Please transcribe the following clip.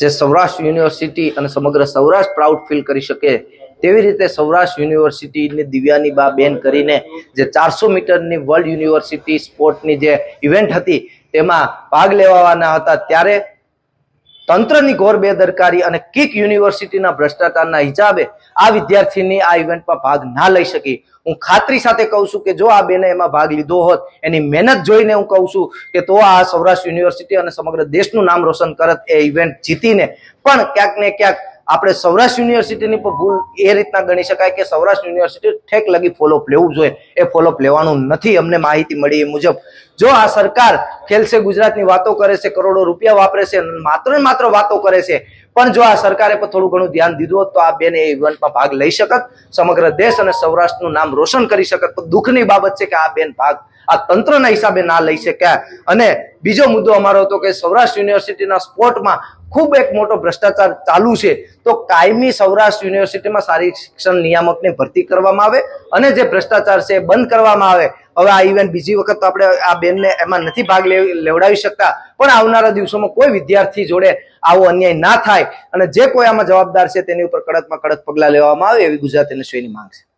જે સૌરાષ્ટ્ર યુનિવર્સિટી અને સમગ્ર સૌરાષ્ટ્ર પ્રાઉડ ફીલ કરી શકે, તેવી રીતે સૌરાષ્ટ્ર યુનિવર્સિટીની દિવ્યાની બા બેન કરીને જે ચારસો મીટરની વર્લ્ડ યુનિવર્સિટી સ્પોર્ટની જે ઇવેન્ટ હતી, તેમાં ભાગ લેવાના હતા. ત્યારે તંત્રની ઘોર બેદરકારી અને કિક યુનિવર્સિટીના ભ્રષ્ટાચારના હિસાબે આ વિદ્યાર્થીની આ ઇવેન્ટમાં ભાગ ના લઈ શકી. હું ખાતરી સાથે કહું છું કે જો આ બેને એમાં ભાગ લીધો હોત, એની મહેનત જોઈને હું કહું છું કે તો આ સૌરાષ્ટ્ર યુનિવર્સિટી અને સમગ્ર દેશનું નામ રોશન કરત એ ઇવેન્ટ જીતીને. પણ ક્યાંક ને ક્યાંક આપણે સૌરાષ્ટ્ર યુનિવર્સિટીની પણ ભૂલ એ રીતના ગણી શકાય કે સૌરાષ્ટ્ર યુનિવર્સિટી ઠેક લગી ફોલોઅપ લેવું જોઈએ. એ ફોલોઅપ લેવાનું નથી અમને માહિતી મળી એ મુજબ. જો આ સરકાર ખેલશે, ગુજરાતની વાતો કરે છે, કરોડો રૂપિયા વાપરે છે, માત્ર ને માત્ર વાતો કરે છે, પણ જો આ સરકારે પણ થોડું ઘણું ધ્યાન દીધું હોત તો આ બેન એ ઇવેન્ટમાં ભાગ લઈ શકત. સમગ્ર દેશ અને સૌરાષ્ટ્રનું નામ રોશન કરી શકત. પણ દુઃખની બાબત છે કે આ બેન ભાગ આ તંત્રના હિસાબે ના લઈ શક્યા. અને બીજો મુદ્દો અમારો હતો કે સૌરાષ્ટ્ર યુનિવર્સિટીના સ્પોર્ટમાં ખૂબ એક મોટો ભ્રષ્ટાચાર ચાલુ છે. તો કાયમી સૌરાષ્ટ્ર યુનિવર્સિટીમાં સારી શિક્ષણ નિયામકની ભરતી કરવામાં આવે અને જે ભ્રષ્ટાચાર છે બંધ કરવામાં આવે. હવે આ ઇવેન્ટ બીજી વખત તો આપણે આ બેનને એમાં નથી ભાગ લેવ- લેવડાવી શકતા. પણ આવનારા દિવસોમાં કોઈ વિદ્યાર્થી જોડે આવો અન્યાય ના થાય. અને જે કોઈ આમાં જવાબદાર છે તેની ઉપર કડકમાં કડક પગલાં લેવામાં આવે એવી ગુજરાત યુનિવર્સિટીની માંગ છે.